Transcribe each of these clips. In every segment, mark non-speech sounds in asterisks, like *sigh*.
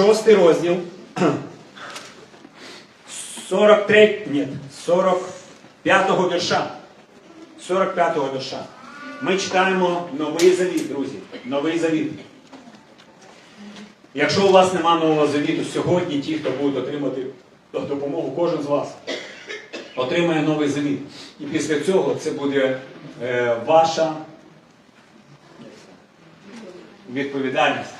Шостий розділ. 43, ні, 45-го вірша. 45-го вірша. Ми читаємо новий завіт, друзі. Новий завіт. Якщо у вас нема нового завіту сьогодні, ті, хто будуть отримати допомогу, кожен з вас отримає новий завіт. І після цього це буде е, ваша відповідальність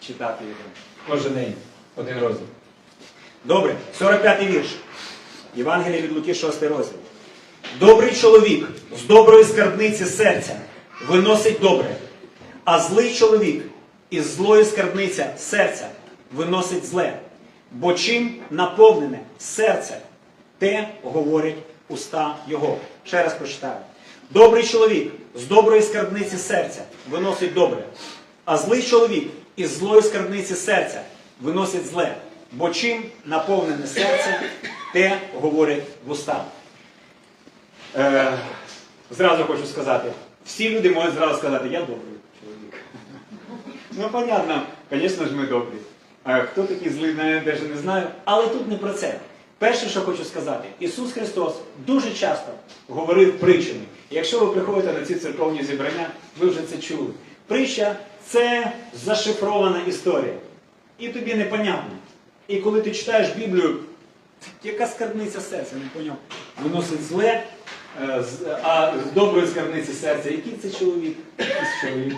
читати його. Кожен день один розділ. Добре, 45-й вірш. Євангелія від Луки, 6 розділ. Добрий чоловік з доброї скарбниці серця виносить добре, а злий чоловік із злої скарбниці серця виносить зле. Бо чим наповнене серце, те говорять уста його. Ще раз прочитаю. Добрий чоловік з доброї скарбниці серця виносить добре, а злий чоловік із злої скарбниці серця виносить зле. Бо чим наповнене серце, те говорять вуста. Е, зразу хочу сказати, всі люди можуть зразу сказати, я добрий чоловік. Ну, понятно, звісно ж, ми добрі. А хто такий злий, навіть не знаю. Але тут не про це. Перше, що хочу сказати, Ісус Христос дуже часто говорив притчами. Якщо ви приходите на ці церковні зібрання, ви вже це чули. Притча це зашифрована історія. І тобі непонятно. І коли ти читаєш Біблію, яка скарбниця серця, не поняв, виносить зле, е, а з доброї скарбниці серця, який це чоловік? Якийсь чоловік.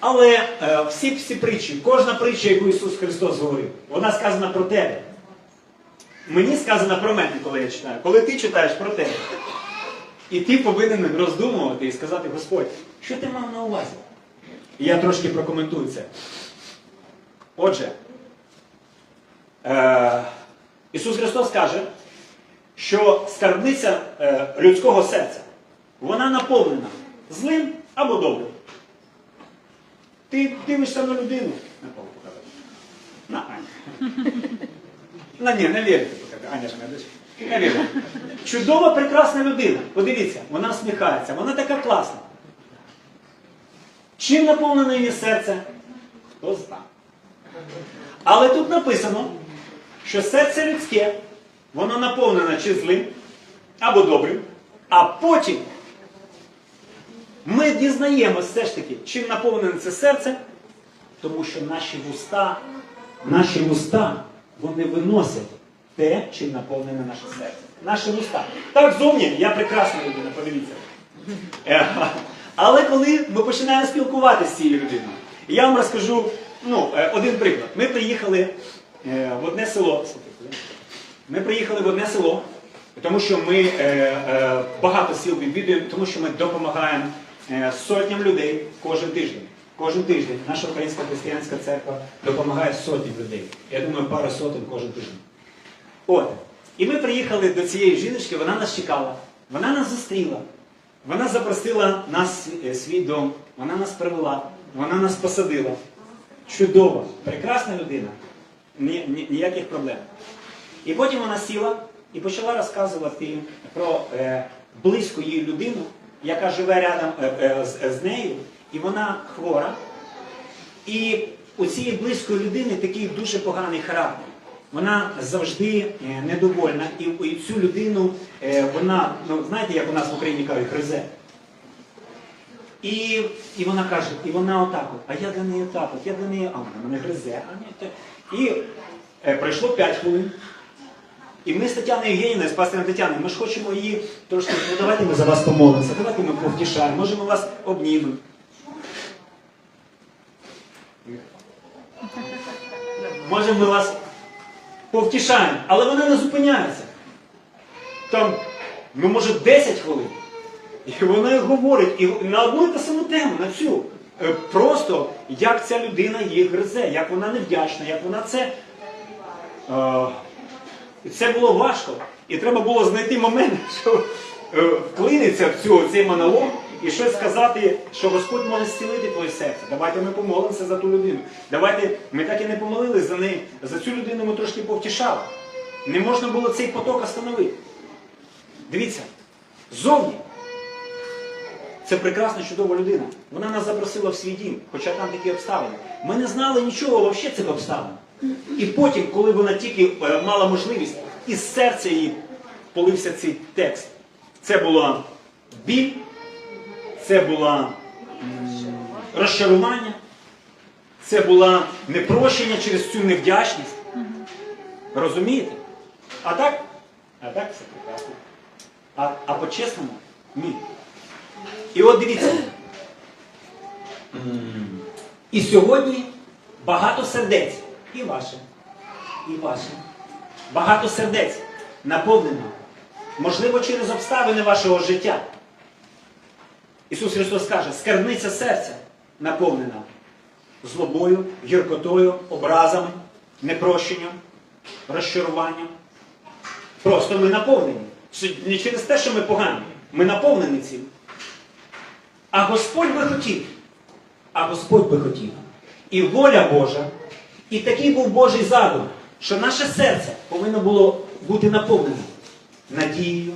Але е, всі всі притчі, кожна притча, яку Ісус Христос говорив, вона сказана про тебе. Мені сказано про мене, коли я читаю. Коли ти читаєш про тебе. І ти повинен роздумувати і сказати, Господь, що ти мав на увазі? І я трошки прокоментую це. Отже, е, Ісус Христос каже, що скарбниця е, людського серця, вона наповнена злим або добрим. Ти дивишся на людину. На Павло показати. На Аню. На ні, Лєрі покажи. Аня ж не. На Лєрі. Чудова, прекрасна людина. Подивіться, вона сміхається, вона така класна. Чим наповнене її серце? Хто знає. Але тут написано, що серце людське, воно наповнене чи злим або добрим, а потім ми дізнаємося все ж таки, чим наповнене це серце, тому що наші вуста, наші вуста, вони виносять те, чим наповнене наше серце. Наші вуста. Так зовні я прекрасна людина, подивіться. Але коли ми починаємо спілкуватися з цією людиною, я вам розкажу ну, е, один приклад. Ми приїхали е, в одне село. Ми приїхали в одне село, тому що ми е, багато сіл відвідуємо, тому що ми допомагаємо сотням людей кожен тиждень. Кожен тиждень наша українська християнська церква допомагає сотням людей. Я думаю, пару сотень кожен тиждень. От. І ми приїхали до цієї жіночки, вона нас чекала, вона нас зустріла, вона запросила нас свій дом, вона нас привела, вона нас посадила. Чудова, прекрасна людина, ні, ні, ніяких проблем. І потім вона сіла і почала розказувати про е, близьку її людину, яка живе рядом е, е, з, з нею, і вона хвора. І у цієї близької людини такий дуже поганий характер. Вона завжди е, недовольна, і, цю людину е, вона, ну знаєте, як у нас в Україні кажуть, гризе. І, і вона каже, і вона отак, от, а я для неї так, я для неї, а вона мене гризе, а ні. І е, пройшло 5 хвилин. І ми з Тетяною Євгенівною, з пастором Тетяною, ми ж хочемо її трошки, ну давайте ми за вас помолимося, давайте ми повтішаємо, може ми вас обнімемо. Може ми вас повтішаємо, але вона не зупиняється. Там, ну може 10 хвилин. І вона говорить і на одну і ту саму тему, на цю. Е, Просто як ця людина її гризе, як вона невдячна, як вона це. Е, це було важко. І треба було знайти момент, *laughs* що е, вклиниться в цю, цей монолог і щось сказати, що Господь може зцілити твоє серце. Давайте ми помолимося за ту людину. Давайте ми так і не помолились за неї. За цю людину ми трошки повтішали. Не можна було цей поток остановити. Дивіться, зовні. Це прекрасна, чудова людина. Вона нас запросила в свій дім, хоча там такі обставини. Ми не знали нічого взагалі цих обставин. І потім, коли вона тільки е, мала можливість, із серця її полився цей текст. Це була біль, це була м, розчарування, це була непрощення через цю невдячність. Розумієте? А так? А так все прекрасно. А, а по-чесному? Ні. І от дивіться. І сьогодні багато сердець. І ваше, і ваше. Багато сердець наповнено. Можливо, через обставини вашого життя. Ісус Христос каже, скарбниця серця наповнена злобою, гіркотою, образами, непрощенням, розчаруванням. Просто ми наповнені. Не через те, що ми погані. Ми наповнені цим. А Господь би хотів. А Господь би хотів. І воля Божа, і такий був Божий задум, що наше серце повинно було бути наповнене надією,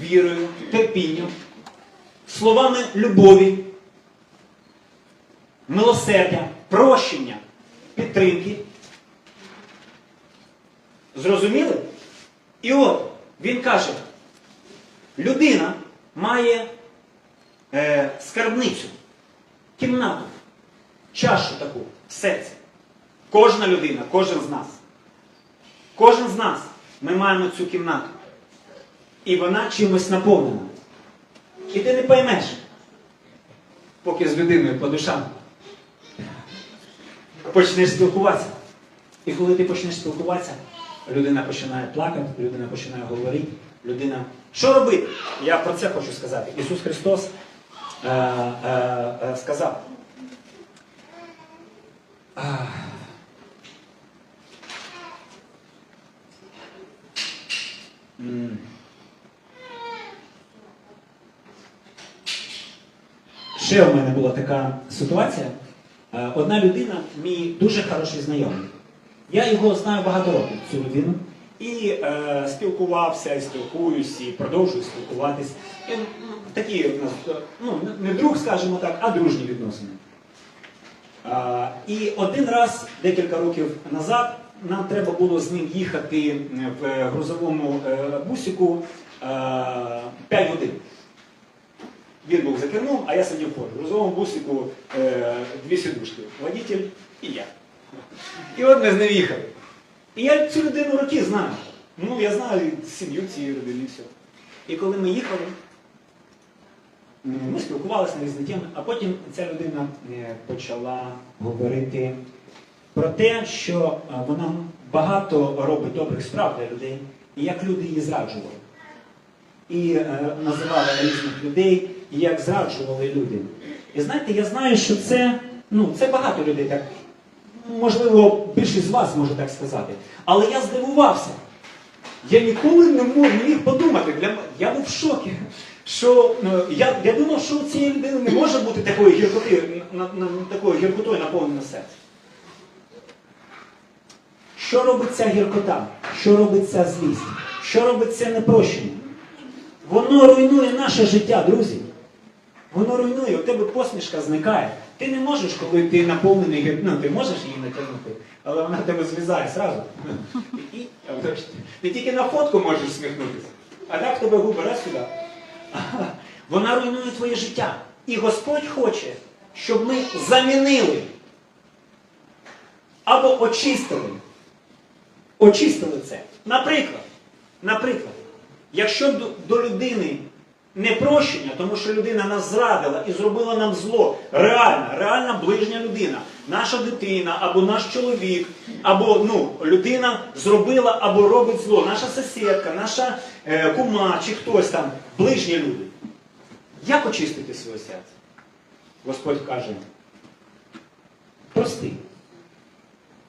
вірою, терпінням, словами любові, милосердя, прощення, підтримки. Зрозуміли? І от він каже, людина має е, скарбницю, кімнату, чашу таку в. Кожна людина, кожен з нас. Кожен з нас ми маємо цю кімнату. І вона чимось наповнена. І ти не поймеш, поки з людиною по душам почнеш спілкуватися. І коли ти почнеш спілкуватися, людина починає плакати, людина починає говорити, людина. Що робити? Я про це хочу сказати. Ісус Христос е, е, е, сказав. А, Ще в мене була така ситуація. Е, Одна людина, мій дуже хороший знайомий. Я його знаю багато років, цю людину. І е, спілкувався, і спілкуюсь, і продовжую спілкуватись. І, такі в нас, е, ну, не- друг, скажімо так, а дружні відносини. А, і один раз, декілька років назад, нам треба було з ним їхати в грузовому е, бусику 5 годин. Він був за кермом, а я сидів поруч. В грузовому бусику е, дві сидушки. Водитель і я. І от ми з ним їхали. І я цю людину роки знаю. Ну, я знаю сім'ю цієї людини і все. І коли ми їхали, ми спілкувалися на різні теми, а потім ця людина е, почала говорити про те, що е, вона багато робить добрих справ для людей, і як люди її зраджували. І е, називали різних людей, і як зраджували люди. І знаєте, я знаю, що це, ну, це багато людей так. Можливо, більшість з вас може так сказати. Але я здивувався. Я ніколи не міг подумати. Для, я був в шокі. Що, ну, я, я думав, що у цієї людини не може бути такої гіркоти, на, на, такою гіркотою наповнене серце. Що робить ця гіркота? Що робить ця злість? Що робить це непрощення? Воно руйнує наше життя, друзі. Воно руйнує, у тебе посмішка зникає. Ти не можеш, коли ти наповнений ну, ти можеш її натягнути, але вона тебе злізає зразу. Ти тільки на фотку можеш всміхнутися. А так тебе губи раз сюди. Вона руйнує твоє життя. І Господь хоче, щоб ми замінили або очистили. Очистили це. Наприклад, наприклад, якщо до, до людини непрощення, тому що людина нас зрадила і зробила нам зло, реальна, реальна ближня людина, наша дитина, або наш чоловік, або ну, людина зробила або робить зло, наша сусідка, наша е, кума чи хтось там, ближні люди. Як очистити своє серце? Господь каже, прости.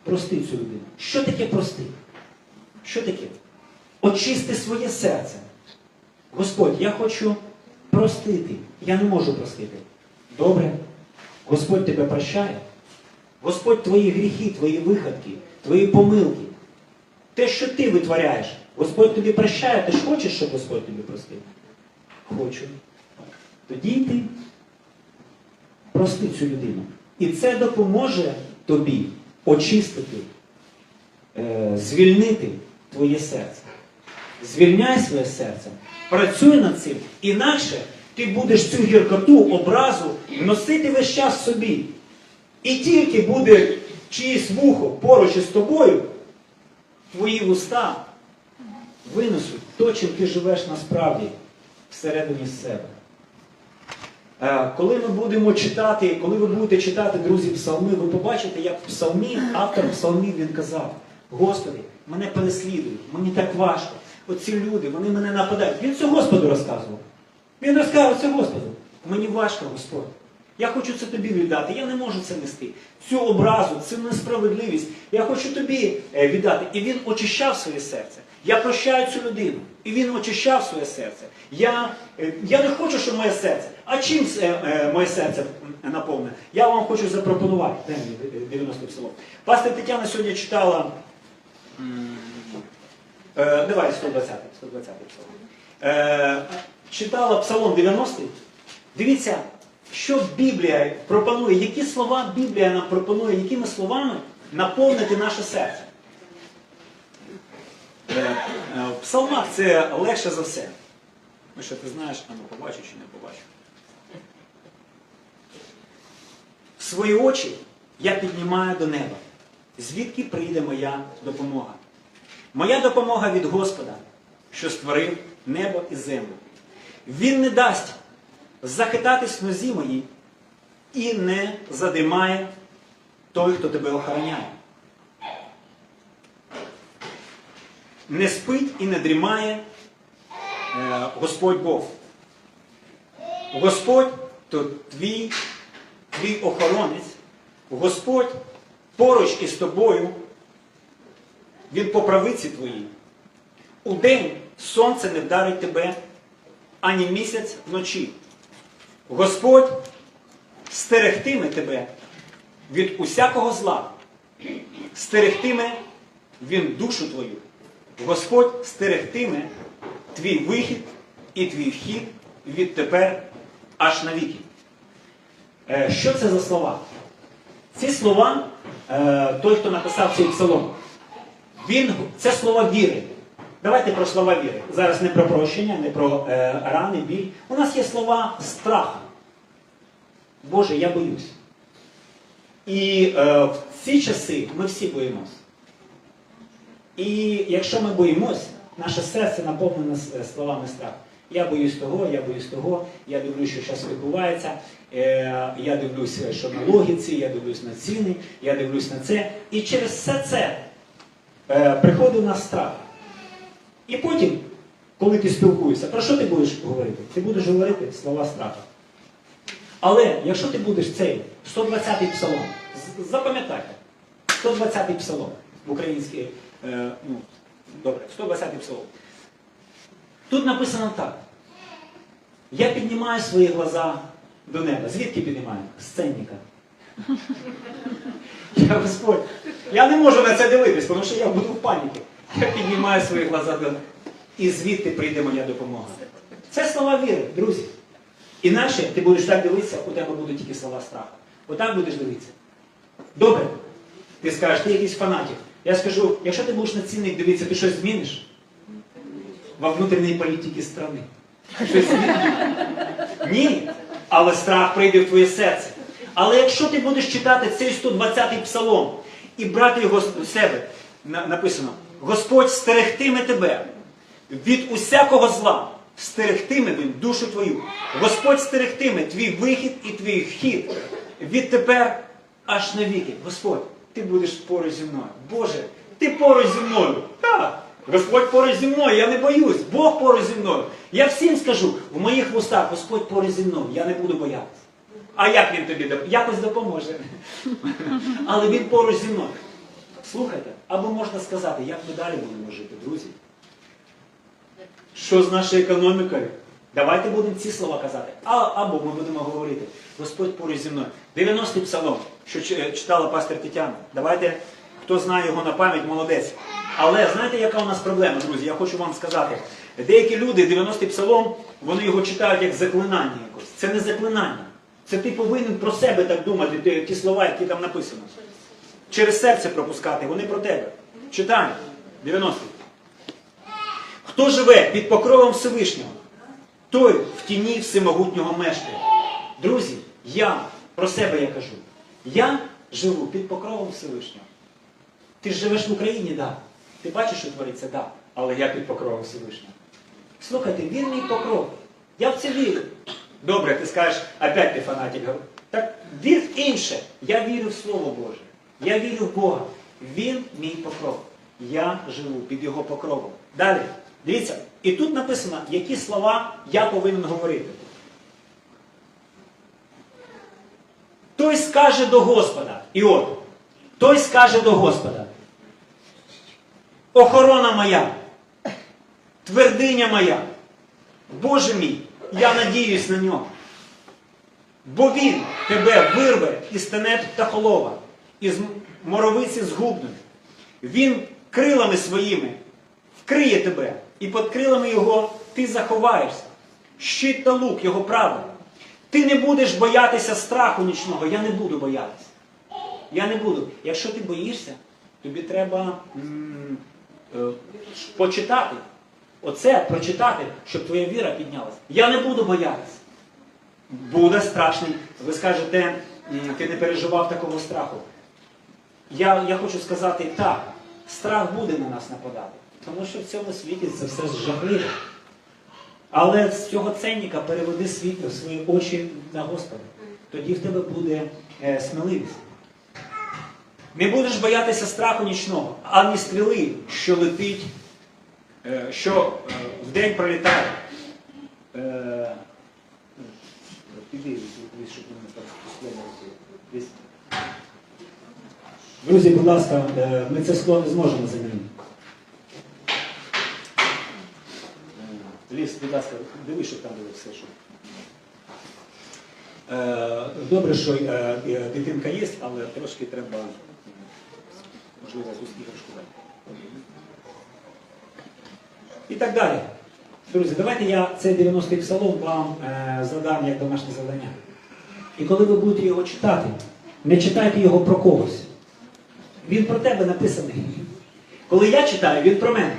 Прости цю людину. Що таке прости? Що таке? Очисти своє серце. Господь, я хочу простити. Я не можу простити. Добре. Господь тебе прощає. Господь твої гріхи, твої виходки, твої помилки. Те, що ти витворяєш, Господь тобі прощає. Ти ж хочеш, щоб Господь тобі простив? Хочу. Тоді ти прости цю людину. І це допоможе тобі очистити е, звільнити твоє серце. Звільняй своє серце, працюй над цим, інакше ти будеш цю гіркоту, образу носити весь час собі. І тільки буде чиїсь вухо поруч із тобою, твої вуста винесуть то, чим ти живеш насправді всередині себе. Е, Коли ми будемо читати, коли ви будете читати, друзі, псалми, ви побачите, як в псалмі, автор псалмів він казав, Господи, мене переслідують, мені так важко. Оці люди, вони мене нападають. Він це Господу розказував. Він розказував це Господу. Мені важко, Господь. Я хочу це тобі віддати. Я не можу це нести. Цю образу, цю несправедливість. Я хочу тобі е, віддати. І він очищав своє серце. Я прощаю цю людину. І він очищав своє серце. Я, е, я не хочу, щоб моє серце. А чим е, моє серце наповнене? Я вам хочу запропонувати. Дай 90 псалом. Пастор Тетяна сьогодні читала. Е, давай 120, 120 псалом. Е, читала Псалом 90. Дивіться, що Біблія пропонує, які слова Біблія нам пропонує, якими словами наповнити наше серце. Е, е, в псалмах це легше за все. Ну що ти знаєш, а ну побачу чи не побачу. Свої очі я піднімаю до неба. Звідки прийде моя допомога? Моя допомога від Господа, що створив небо і землю. Він не дасть захитатись нозі моїй і не задимає той, хто тебе охороняє. Не спить і не дрімає е, Господь Бог. Господь то твій, твій охоронець, Господь поруч із тобою, Він по правиці твоїй. Удень сонце не вдарить тебе, ані місяць вночі. Господь стерегтиме тебе від усякого зла, стерегтиме Він душу твою. Господь стерегтиме твій вихід і твій вхід відтепер аж навіки. Е, Що це за слова? Ці слова, е, той, хто написав цей псалом, він, це слова віри. Давайте про слова віри. Зараз не про прощення, не про е, рани, біль. У нас є слова страху. Боже, я боюсь. І е, в ці часи ми всі боїмось. І якщо ми боїмось, наше серце наповнене словами страху. Я боюсь того, я боюсь того, я дивлюсь, що зараз відбувається, е, я дивлюсь, що на логіці, я дивлюсь на ціни, я дивлюсь на це. І через все це е, приходить у страх. І потім, коли ти спілкуєшся, про що ти будеш говорити? Ти будеш говорити слова страху. Але якщо ти будеш цей 120-й псалом, запам'ятайте, 120-й псалом в українській, е, ну, добре, 120-й псалом. Тут написано так. Я піднімаю свої глаза до неба. Звідки піднімаю? З ценника. Я Господь. Я не можу на це дивитись, тому що я буду в паніці. Я піднімаю свої глаза до. І звідти прийде моя допомога. Це слова віри, друзі. Інакше ти будеш так дивитися, у тебе будуть тільки слова страху. Отак будеш дивитися. Добре. Ти скажеш, ти якийсь фанатик. Я скажу, якщо ти будеш на цінник дивитися, ти щось зміниш во внутрішній політиці страни. Щось зміниш? Ні. Але страх прийде в твоє серце. Але якщо ти будеш читати цей 120-й псалом і брати його з себе, написано, Господь стерегтиме тебе від усякого зла, стерегтиме він душу твою. Господь стерегтиме твій вихід і твій вхід відтепер аж навіки. Господь, ти будеш поруч зі мною. Боже, ти поруч зі мною. Господь поруч зі мною, я не боюсь. Бог поруч зі мною. Я всім скажу, в моїх вустах Господь поруч зі мною, я не буду боятися. А як він тобі допоможе? Якось допоможе. Але він поруч зі мною. Слухайте, або можна сказати, як ми далі будемо жити, друзі. Що з нашою економікою? Давайте будемо ці слова казати. А, або ми будемо говорити, Господь поруч зі мною. 90-й псалом, що читала пастор Тетяна. Давайте, хто знає його на пам'ять, молодець. Але знаєте, яка у нас проблема, друзі? Я хочу вам сказати. Деякі люди, 90-й псалом, вони його читають як заклинання якось. Це не заклинання. Це ти повинен про себе так думати, ті- ті слова, які там написано через серце пропускати, вони про тебе. Читаємо. 90. Хто живе під покровом Всевишнього, той в тіні всемогутнього мешкає. Друзі, я про себе я кажу. Я живу під покровом Всевишнього. Ти ж живеш в Україні, так. Да. Ти бачиш, що твориться, так. Да. Але я під покровом Всевишнього. Слухайте, він мій покров. Я в це вірю. Добре, ти скажеш, опять ти фанатик. Так вір в інше. Я вірю в Слово Боже. Я вірю в Бога. Він мій покров. Я живу під його покровом. Далі. Дивіться, і тут написано, які слова я повинен говорити. Той скаже до Господа. І от, той скаже до Господа. Охорона моя, твердиня моя, Боже мій, я надіюсь на нього. Бо він тебе вирве із тенет птахолова, із моровиці згубної. Він крилами своїми вкриє тебе, і під крилами його ти заховаєшся. Щит та лук його правда. Ти не будеш боятися страху нічного. Я не буду боятися. Я не буду. Якщо ти боїшся, тобі треба м, е, почитати. Оце прочитати, щоб твоя віра піднялася. Я не буду боятися. Буде страшний. Ви скажете, ти не переживав такого страху. Я, я хочу сказати так, страх буде на нас нападати. Тому що в цьому світі це все жахливо. Але з цього ценника переведи світло свої очі на Господа. Тоді в тебе буде е, сміливість. Не будеш боятися страху нічного, ані стріли, що летить, що е, пролітає. Е, щоб мене так слово. Друзі, будь ласка, е, ми це скло не зможемо замінити. Ліс, будь ласка, дивись, щоб там було все, що. Е, Добре, що е, е, дитинка є, але трошки треба, можливо, якусь іграшку дати. І так далі. Друзі, давайте я цей 90-й псалом вам е, задам як домашнє завдання. І коли ви будете його читати, не читайте його про когось. Він про тебе написаний. Коли я читаю, він про мене.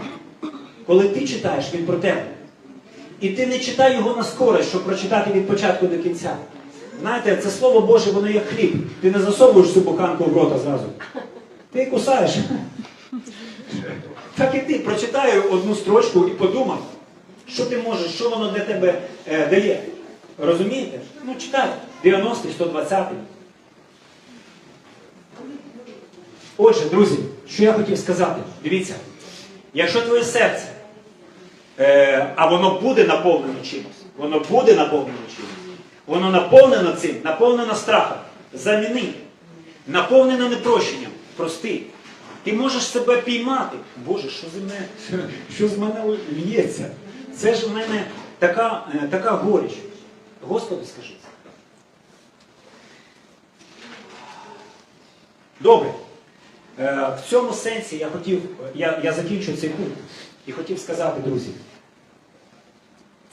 Коли ти читаєш, він про тебе. І ти не читай його на скорость, щоб прочитати від початку до кінця. Знаєте, це слово Боже, воно як хліб. Ти не засовуєш цю буханку в рота зразу. Ти кусаєш. Так і ти прочитай одну строчку і подумай, що ти можеш, що воно для тебе е, дає. Розумієте? Ну читай. 90-й, 120-й. Отже, друзі, що я хотів сказати, дивіться, якщо твоє серце, е, а воно буде наповнено чимось, воно буде наповнено чимось, воно наповнено цим, наповнено страхом, заміни, наповнено непрощенням, прости. Ти можеш себе піймати. Боже, що з мене, що з мене лється? Це ж в мене така, е, така горіч. Господи, скажи. Добре. Е, В цьому сенсі я хотів, я, я закінчу цей пункт і хотів сказати, друзі,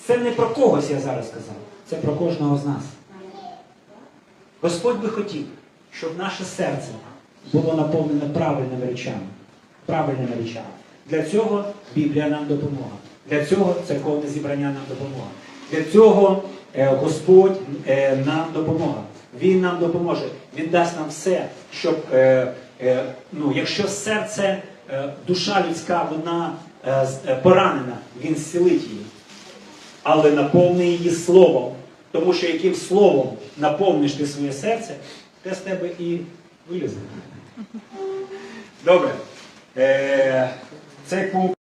це не про когось я зараз сказав, це про кожного з нас. Господь би хотів, щоб наше серце було наповнене правильними речами. Правильними речами. Для цього Біблія нам допомога. Для цього церковне зібрання нам допомога. Для цього е, Господь е, нам допомога. Він нам допоможе. Він дасть нам все, щоб, е, ну, якщо серце, душа людська, вона поранена, він зцілить її. Але наповни її словом. Тому що яким словом наповниш ти своє серце, те з тебе і вилізе. Добре. Е, цей пункт.